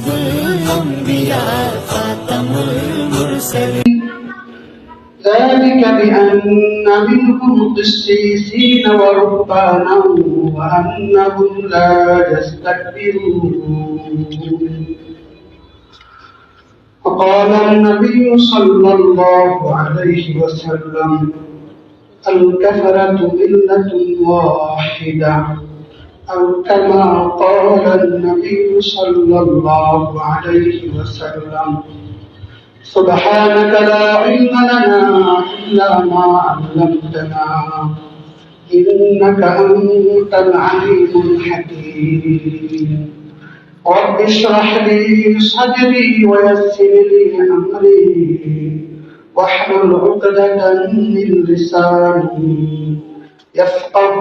أسد الأنبياء خاتم المرسلين ذلك بأن منهم قسيسين ورهبانا وأنهم لا يستكبرون. وقال النبي صلى الله عليه وسلم الكفرة ملة واحدة. أو كما قال النبي صلى الله عليه وسلم سبحانك لا علم لنا إلا ما علمتنا إنك أنت العليم الحكيم. رب اشرح لي صدري ويسر لي أمري واحلل عقدة من لساني يفقه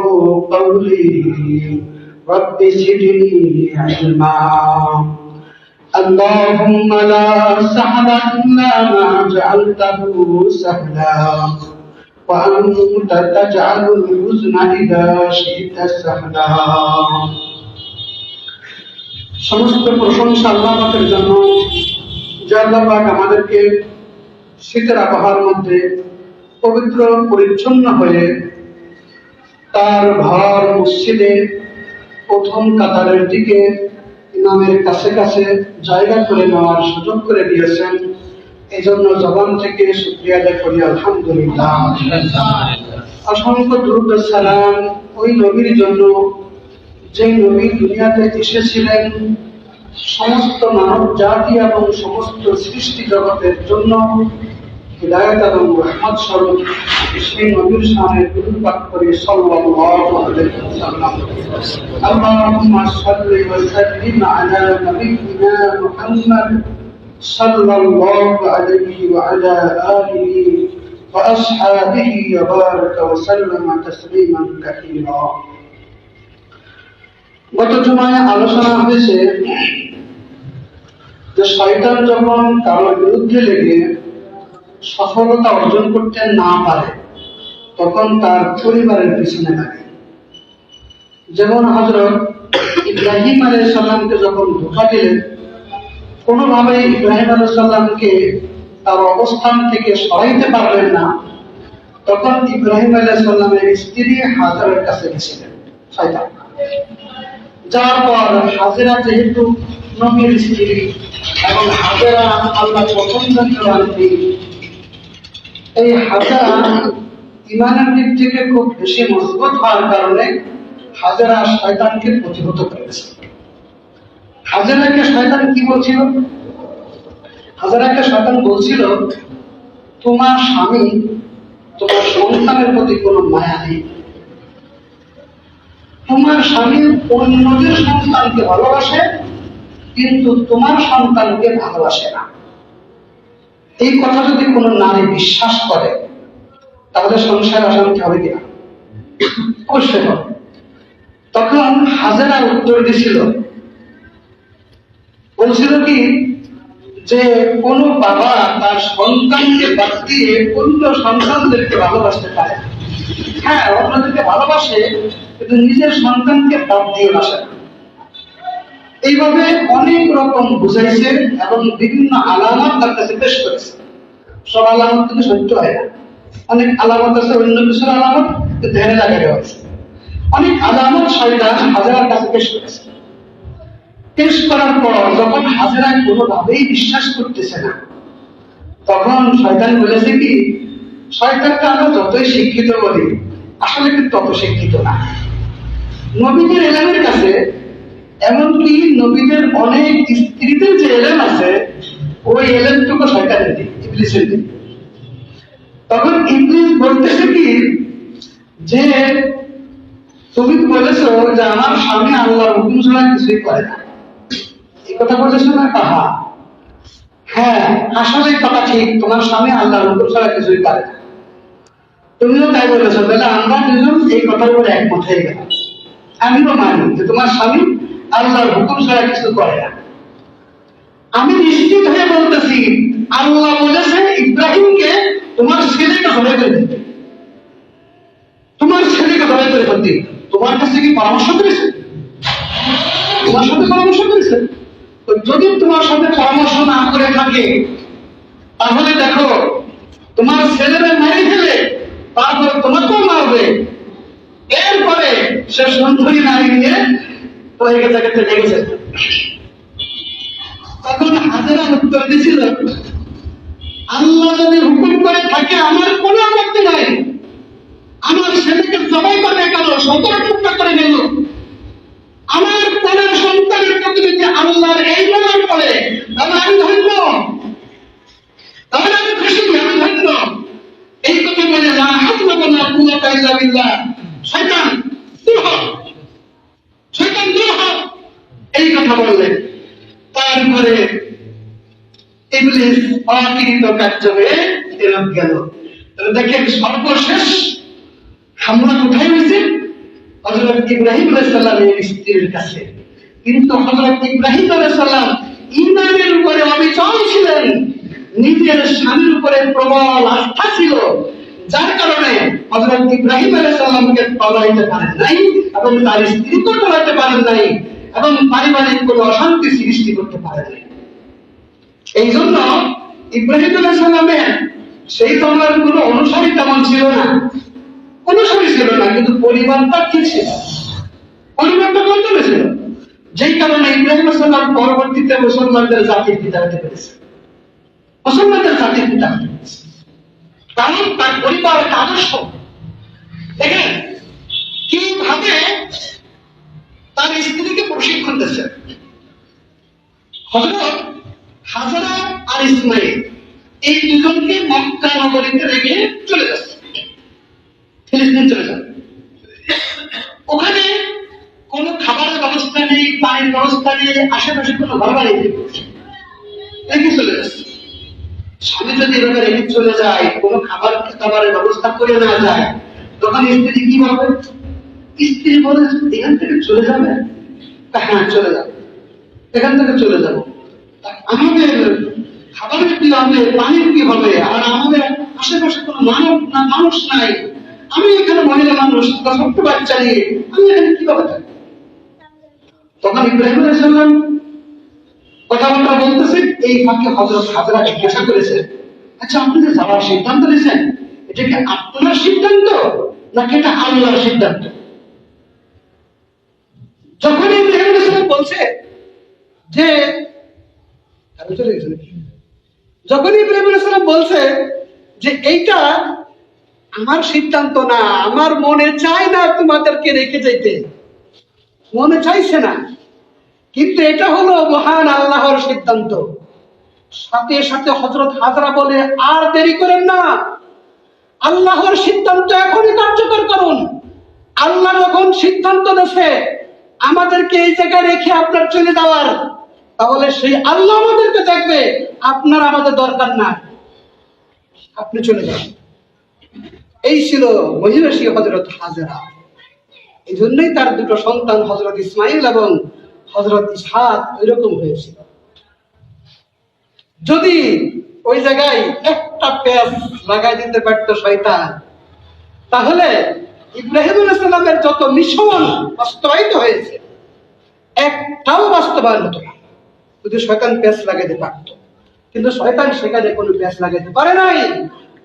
قولي. رب زدني علما اللهم لا سهل إلا ما جعلته سهلا وأنت تجعل الحزن إذا شئت سهلا সমস্ত প্রশংসা আল্লাহ পাকের জন্য যে আল্লাহ পাক আমাদেরকে শীতের আবহাওয়ার মধ্যে পবিত্র পরিচ্ছন্ন হয়ে তার ঘর মসজিদে প্রথম কাতারের দিকে ইমামের কাছে কাছে জায়গা করে নেওয়ার সুযোগ করে দিয়েছেন। এই জন্য জবান থেকে শুক্রিয়া আদায় করি, আলহামদুলিল্লাহ। অসংখ্য দুরুদ সালাম ওই নবীর জন্য। যে নবী দুনিয়াতে এসেছিলেন সমস্ত মানব জাতি এবং সমস্ত সৃষ্টি জগতের জন্য। হিদায়ত এবং রহমত স্বরূপ সেই নবীর সামনে দুরুদ পাঠ করি সাল্লাল্লাহু আলাইহি ওয়াসাল্লাম اللهم صل وسلم على نبينا محمد صلى الله عليه وعلى آله وأصحابه وبارك وسلم تسليما كثيرا গত জুমায় আলোচনা হয়েছে যে শয়তান যখন কারোর বিরুদ্ধে লেগে সফলতা অর্জন করতে না পারে, তখন তার পরিবারের পিছনে লাগে। যেমন হজরত ইব্রাহিম আলাই সাল্লামকে যখন ধোকা দিলেন, কোনোভাবেই ইব্রাহিম আলাই সাল্লামকে তার অবস্থান থেকে সরাইতে পারলেন না। তখন ইব্রাহিম আলাই সাল্লামের স্ত্রী হাজারের কাছে গেছিলেন যার পর হাজেরা যেহেতু নবীর স্ত্রী এবং হাজেরা আল্লাহ পছন্দের এই হাজেরা ইমানের দিক থেকে খুব বেশি মজবুত হওয়ার কারণে হাজেরা শয়তানকে প্রতিহত করেছে। হাজেরাকে শয়তান কি বলছিল? হাজেরাকে শয়তান বলছিল, তোমার স্বামী তোমার সন্তানের প্রতি কোনো মায়া নেই। তোমার স্বামী অন্যদের সন্তানকে ভালোবাসে, কিন্তু তোমার সন্তানকে ভালোবাসে না। এই কথা যদি কোনো নারী বিশ্বাস করে, তাহলে সংসার অশান্তি হবে কিনা? অবশ্যই তখন হাজারা উত্তর দিছিল। বলছিল কি, যে কোন বাবা তার সন্তানকে বাদ দিয়ে অন্য সন্তানদেরকে ভালোবাসতে পারে। হ্যাঁ অন্যদেরকে ভালোবাসে, কিন্তু নিজের সন্তানকে বাদ দিয়ে বাসে না। এইভাবে অনেক রকম বুঝাইছে এবং বিভিন্ন আলামত তার কাছে পেশ করেছে। সব আলামত কিন্তু সত্য হয় না। অনেক আলামত আছে, অন্য কিছুর আলামত ধ্যানে লাগানো হয়েছে। অনেক আলামত শয়তান হাজারার কাছে পেশ করেছে। পেশ করার পর যখন হাজারা কোনোভাবেই বিশ্বাস করতেছে না, তখন শয়তান বলেছে কি শয়তানকে আমরা যতই শিক্ষিত বলি আসলে কিন্তু তত শিক্ষিত না। নবীদের এলামের কাছে এমনকি নবীদের অনেক স্ত্রীদের যে এলেম আছে, ওই এলেমটুকু শয়তানের দিক ইবলিসের তখন ইংলিশ বলতেছে কি, যে তুমি বলেছ যে আমার স্বামী আল্লাহর হুকুম ছাড়া কিছুই করে না। এই কথা বলেছ না কাহা হ্যাঁ আসলে কথা ঠিক, তোমার স্বামী আল্লাহর হুকুম ছাড়া কিছুই করে না। তুমিও তাই বলেছ, তাহলে আমরা দুজন এই কথার উপরে একমত হয়ে গেলাম। আমিও মানি যে তোমার স্বামী আল্লাহর হুকুম ছাড়া কিছু করে না। আমি নিশ্চিত হয়ে বলতেছি, আল্লাহ বলেছে ইব্রাহিমকে তোমার ছেলেকে ধরে করে দিতে। তোমার ছেলেকে ধরে করে দিতে তোমার কাছে কি পরামর্শ করেছে? তোমার সাথে পরামর্শ করেছে? যদি তোমার সাথে পরামর্শ না করে থাকে, তাহলে দেখো, তোমার ছেলেরা মেরে ফেলে, তারপরে তোমাকেও মারবে। এরপরে সে সুন্দরী নারী নিয়ে ওই জায়গাতে লেগেছে তখন হাজারা উত্তর দিছিল আল্লাহ যদি হুকুম করে থাকে, আমার কোনো আপত্তি নাই। আমার ছেলেকে জবাই করে কেন? সতর টুকরা করে নিল আমার কোনের সন্তানের প্রতি যদি আল্লাহর এই নজর পড়ে, তাহলে আমি ধন্য। তাহলে আমি খুশি, আমি ধন্য। এই কথা বলে না হামলা বলা কুয়াতা ইল্লা বিল্লাহ শয়তান দূর হ শয়তান দূর হ বললেন তারপরে ইবলিস অকৃত কার্য হয়ে ফেরত গেল। দেখেন সর্বশেষ হামলা কোথায় হয়েছে? হজরত ইব্রাহিম আলাইসাল্লামের স্ত্রীর কাছে। কিন্তু হজরত ইব্রাহিম আলাইসাল্লাম ইমানের উপরে অবিচল ছিলেন। নিজের স্বামীর উপরে প্রবল আস্থা ছিল। যার কারণে হজরত ইব্রাহিম আলাইসাল্লামকে টলাইতে পারেন নাই এবং তার স্ত্রীকেও টলাইতে পারেন নাই। এবং পারিবারিক কোনো অশান্তি সৃষ্টি করতে নাই এই জন্য ইব্রাহিম আলাইসাল্লামের সেই সময়ের কোনো অনুসারী তেমন ছিল না। অনুসারী ছিল না, কিন্তু পরিবারটা ঠিক ছিল। পরিবারটা কন্ট্রোলে ছিল। যেই কারণে ইব্রাহিম সাল্লাম পরবর্তীতে মুসলমানদের জাতির পিতা হতে পেরেছে। মুসলমানদের জাতির পিতা হতে পেরেছে। কারণ তার পরিবার একটা আদর্শ। দেখেন, কীভাবে তার স্ত্রীকে প্রশিক্ষণ দিচ্ছে হজরত হাজারা আর ইসমাইল এই দুজনকে মক্কা নগরীতে রেখে চলে যাচ্ছে। ফিলিস্তিন চলে যান। ওখানে কোনো খাবারের ব্যবস্থা নেই, পানির ব্যবস্থা নেই, আশেপাশে কোনো ঘর বাড়ি রেখে চলে যাচ্ছে। স্বামী যদি এভাবে রেখে চলে যায়, কোনো খাবার খাবারের ব্যবস্থা করে না যায়, তখন স্ত্রী কি বলবে স্ত্রী বলে এখান থেকে চলে যাবে? হ্যাঁ চলে যাবে। এখান থেকে চলে যাব। আমাদের খাবারের কি হবে পানির কি হবে? আর আমাদের আশেপাশে কোনো মানব না, মানুষ নাই। আমি এখানে মহিলা মানুষ ছোট্ট বাচ্চা নিয়ে, আমি এখানে কীভাবে থাকব তখন ইব্রাহিম আলাইসাল্লাম কথাবার্তা বলতেছে, এই ফাঁকে হজরত হাজরা জিজ্ঞাসা করেছে আচ্ছা আপনি যে যাওয়ার সিদ্ধান্ত নিয়েছেন, এটা কি আপনার সিদ্ধান্ত নাকি এটা আল্লাহর সিদ্ধান্ত? যখন ইব্রাহিম আলাইসাল্লাম বলছে যে? যখন ইব্রাহিম আলাইসাল্লাম বলছে যে, এইটা আমার সিদ্ধান্ত না, আমার মনে চায় না তোমাদেরকে রেখে যেতে মনে চাইছে না। কিন্তু এটা হলো মহান আল্লাহর সিদ্ধান্ত। সাথে সাথে হজরত হাজরা বলে, আর দেরি করেন না। আল্লাহর সিদ্ধান্ত এখনই কার্যকর করুন। আল্লাহ যখন সিদ্ধান্ত দেশে আমাদেরকে এই জায়গায় রেখে আপনার চলে যাওয়ার। তাহলে সেই আল্লাহ আমাদেরকে দেখবে, আপনার আমাদের দরকার না আপনি চলে যান। এই ছিল মহিষী হজরত হাজরা। এই জন্যই তার দুটো সন্তান হজরত ইসমাইল এবং হজরত ইসহাক, এরকম হয়েছিল। যদি ওই জায়গায় একটা পেঁয়াজ লাগাই দিতে পারতো শয়তান, তাহলে ইব্রাহিম আলাইসাল্লামের যত মিশন বাস্তবায়িত হয়েছে, একটাও বাস্তবায়ন হতো না। যদি শয়তান পেঁয়াজ লাগাইতে পারতো। কিন্তু শয়তান সেখানে কোনো পেঁয়াজ লাগাইতে পারে নাই।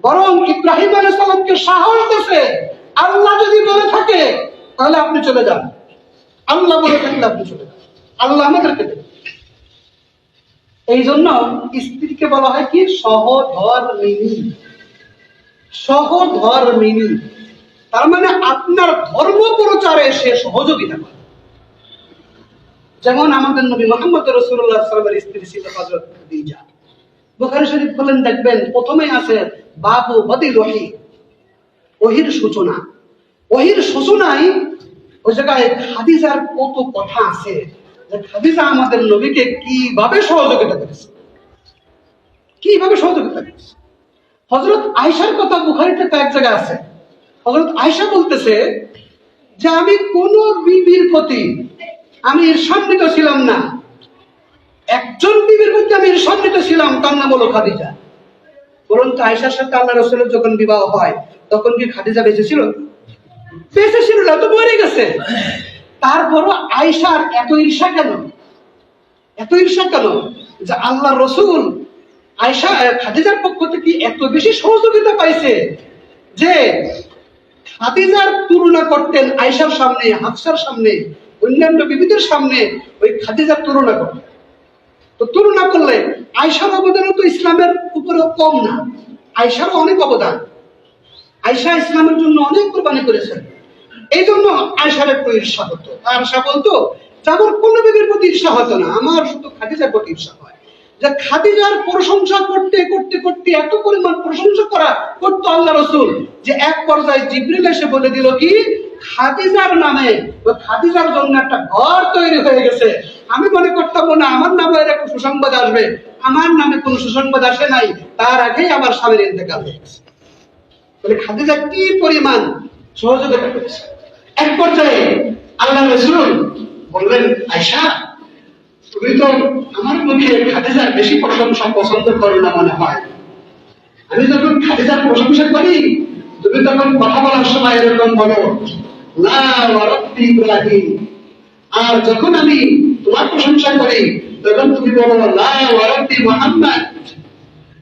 বরং ইব্রাহিম আলাইসাল্লামকে সাহস দিয়েছে, আল্লাহ যদি বলে থাকে, তাহলে আপনি চলে যান। আল্লাহ বলে থাকলে আপনি চলে যান। আল্লাহ আমাদেরকে দেবে। এই জন্য স্ত্রীকে বলা হয় কি? সহধর্মিনী। সহধর্মিনী। তার মানে আপনার ধর্ম প্রচারে সে সহযোগিতা করে। যেমন আমাদের নবী মোহাম্মদ রসুল্লাহ স্ত্রী ছিল হজরত খাদিজা। বুখারী শরীফ বলেন, দেখবেন প্রথমে আছে ওহির সূচনা। ওহির সূচনায় ওই জায়গায় খাদিজার কত কথা আছে যে খাদিজা আমাদের নবীকে কীভাবে সহযোগিতা করেছে। কীভাবে সহযোগিতা করেছে। হজরত আয়সার কথা বুখারিতে এক জায়গায় আছে। হজরত আয়সা বলতেছে যে আমি কোন বিবির প্রতি আমি ঈর্ষান্বিত ছিলাম না। একজন বিবির প্রতি আমি ঈর্ষান্বিত ছিলাম, তার নাম হলো খাদিজা। তো আয়সার সাথে আল্লাহ রসুলের যখন বিবাহ হয়, তখন কি খাদিজা বেঁচে ছিল? বেঁচে ছিল না, তো মরে গেছে। তারপরও আয়সার এত ঈর্ষা কেন? এত ঈর্ষা কেন? যে আল্লাহ রসুল আয়সা খাদিজার পক্ষ থেকে এত বেশি সহযোগিতা পাইছে যে খাদিজার তুলনা করতেন আয়সার সামনে, হাফসার সামনে, অন্যান্য বিবিদের সামনে ওই খাদিজার তুলনা করতেন। তো তুলনা করলে আয়সার অবদানও তো ইসলামের উপরে কম না আয়সারও অনেক অবদান। আয়সা ইসলামের জন্য অনেক কোরবানি করেছেন। এই জন্য আয়সার একটু ঈর্ষা হতো। আয়সা বলতো যে আমার কোনো বিবির প্রতি ঈর্ষা হতো না, আমার শুধু খাদিজার প্রতি ঈর্ষা হয় যে খাদিজার প্রশংসা করতে করতে করতে এত পরিমাণ প্রশংসা করা করতো আল্লাহ রসুল, যে এক পর্যায়ে জিব্রিল এসে বলে দিল কি? খাদিজার নামে খাদিজার জন্য একটা ঘর তৈরি হয়ে গেছে। আমি মনে করতাম না, আমার নামে এরকম সুসংবাদ আসবে। আমার নামে কোনো সুসংবাদ আসে নাই, তার আগেই আমার স্বামীর ইন্তেকাল হয়ে গেছে। বলে, খাদিজা কি পরিমাণ সহযোগিতা করেছে? এক পর্যায়ে আল্লাহ রসুল বললেন আয়সা তুমি তো আমার মুখে খাদিজার বেশি প্রশংসা পছন্দ করো না মনে হয়। আমি যখন খাদিজার প্রশংসা করি, তুমি তখন কথা বলার সময় এরকম বলো আর যখন আমি তোমার প্রশংসা করি, তখন তুমি বলো, লা ওয়ারাব্বি মুহাম্মদ।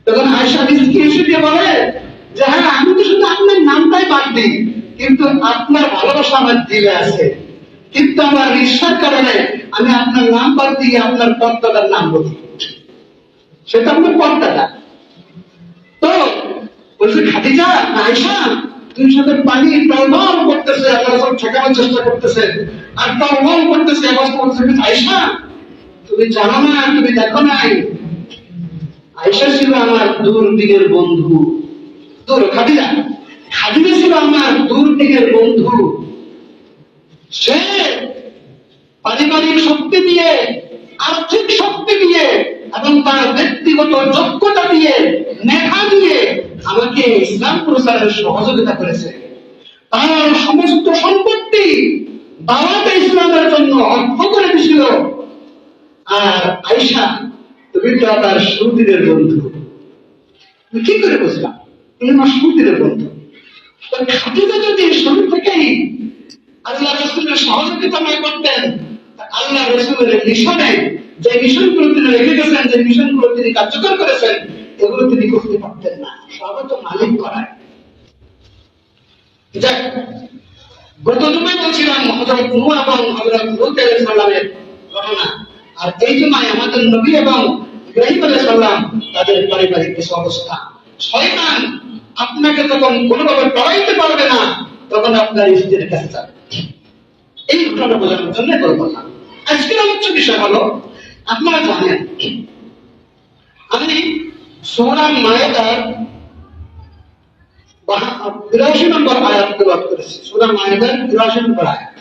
তখন আয়সা নিজকে এসে দিয়ে বলে, যে হ্যাঁ আমি তো শুধু আপনার নামটাই বাদ দিই, কিন্তু আপনার ভালোবাসা আমার দিলে আছে। কিন্তু আমার ঈর্ষার কারণে আমি আপনার নাম বাদ দিয়ে আপনার পদ্মাটার নাম বলি। সেটা আপনার পদ্মাটা তো, বলছে, খাদিজা আয়সা তুমি সাথে পানি টলমল করতেছে, আল্লাহ সব ঠেকানোর চেষ্টা করতেছে। আর টলমল করতেছে আবার বলছে আয়সা তুমি জানো না, তুমি দেখো নাই। আয়সা ছিল আমার দূর দিকের বন্ধু। দূর খাদিজা খাদিজা ছিল আমার দূর দিকের বন্ধু। সে পারিবারিক শক্তি দিয়ে, আর্থিক শক্তি দিয়ে এবং তার ব্যক্তিগত যোগ্যতা দিয়ে মেধা দিয়ে আমাকে ইসলাম প্রচারের সহযোগিতা করেছে। তার সমস্ত সম্পত্তি দাওয়াতে ইসলামের জন্য অর্থ করে দিছিল। আর আয়সা তুমি তো আমার সুদিনের বন্ধু। কি করে বুঝলাম তুমি আমার সুদিনের বন্ধু। খাদিজা যদি শুরু থেকেই আল্লাহ রসুলের সহযোগিতা না করতেন। আল্লাহ রসুলের মিশনে যে মিশনগুলো তিনি রেখে গেছেন, যে মিশনগুলো তিনি কার্যকর করেছেন, এগুলো তিনি করতে পারতেন না। সব তো মালিক করায়। যাক, গত জুমায় বলছিলাম হজরত এবং হজরত ঘটনা। আর এই জুমায় আমাদের নবী এবং ইব্রাহিম তাদের পারিবারিক কিছু অবস্থা। শয়তান আপনাকে তখন কোনোভাবে ডরাইতে পারবে না, তখন আপনার স্ত্রীর কাছে যাবে। এই বোঝানোর জন্য আজকের বিষয় হলো, আপনারা জানেন, আমি সোহরাম মায়েদার বিরাশি নম্বর আয়াত করেছি। সূরা মায়েদার বিরাশি নম্বর আয়াত।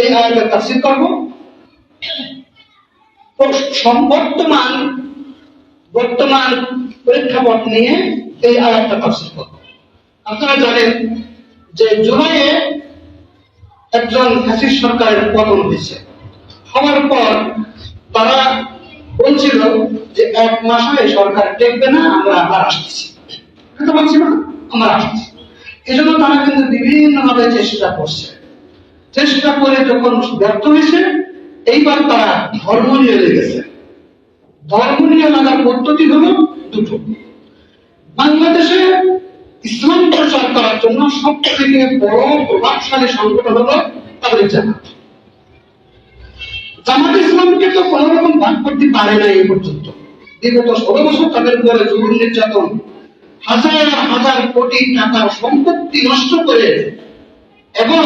এই আয়াতের তাফসীর বর্তমান বর্তমান প্রেক্ষাপট নিয়ে এই আয়াতটা তাফসীর করব। আপনারা জানেন যে জুলাইয়ে একজন ফ্যাসিস্ট সরকারের পতন হয়েছে। হওয়ার পর তারা বলছিল যে এক মাসে সরকার টেকবে না, আমরা আবার আসতেছি। কিন্তু বলছি না, আমরা আসতেছি। এজন্য তারা কিন্তু বিভিন্ন ভাবে চেষ্টা করছে। চেষ্টা করে যখন ব্যর্থ হয়েছে, এইবার তারা ধর্ম নিয়ে লেগেছে ধর্ম নিয়ে লাগার পদ্ধতি হলো দুটো। বাংলাদেশে ইসলাম প্রচার করার জন্য সব থেকে বড় প্রভাবশালী সংগঠন হলো তাদের জামাত। জামাত ইসলামকে তো কোন রকম ভাগ করতে পারে না এই পর্যন্ত। বিগত ষোলো বছর তাদের উপরে জরুরি নির্যাতন, হাজার হাজার কোটি টাকার সম্পত্তি নষ্ট করে এবং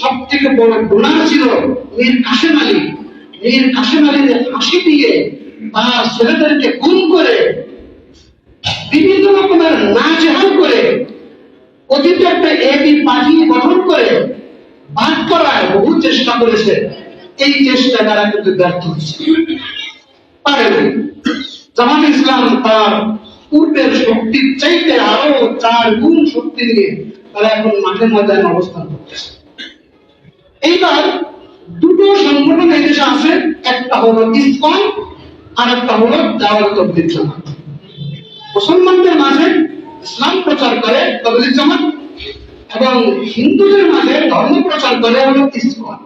সব থেকে বড় গুণা ছিল মীর কাশেম আলী। মীর কাশেম আলীর ফাঁসি দিয়ে তার ছেলেদেরকে খুন করে বিভিন্ন রকমের করে একটা এবি গঠন করে বাদ করার বহু চেষ্টা করেছে। এই চেষ্টা কিন্তু ব্যর্থ হচ্ছে পারে জামাত ইসলাম তার পূর্বের শক্তির চাইতে আরও চার গুণ শক্তি নিয়ে তারা এখন মাঠে ময়দানে অবস্থান করতেছে। এইবার দুটো সংগঠন এই দেশে আছে, একটা হলো ইসকন আর একটা হলো তবলিগ জামাত মুসলমানদের মাঝে ইসলাম প্রচার করে তবলিগ জামাত এবং হিন্দুদের মাঝে ধর্ম প্রচার করে হলো ইসকন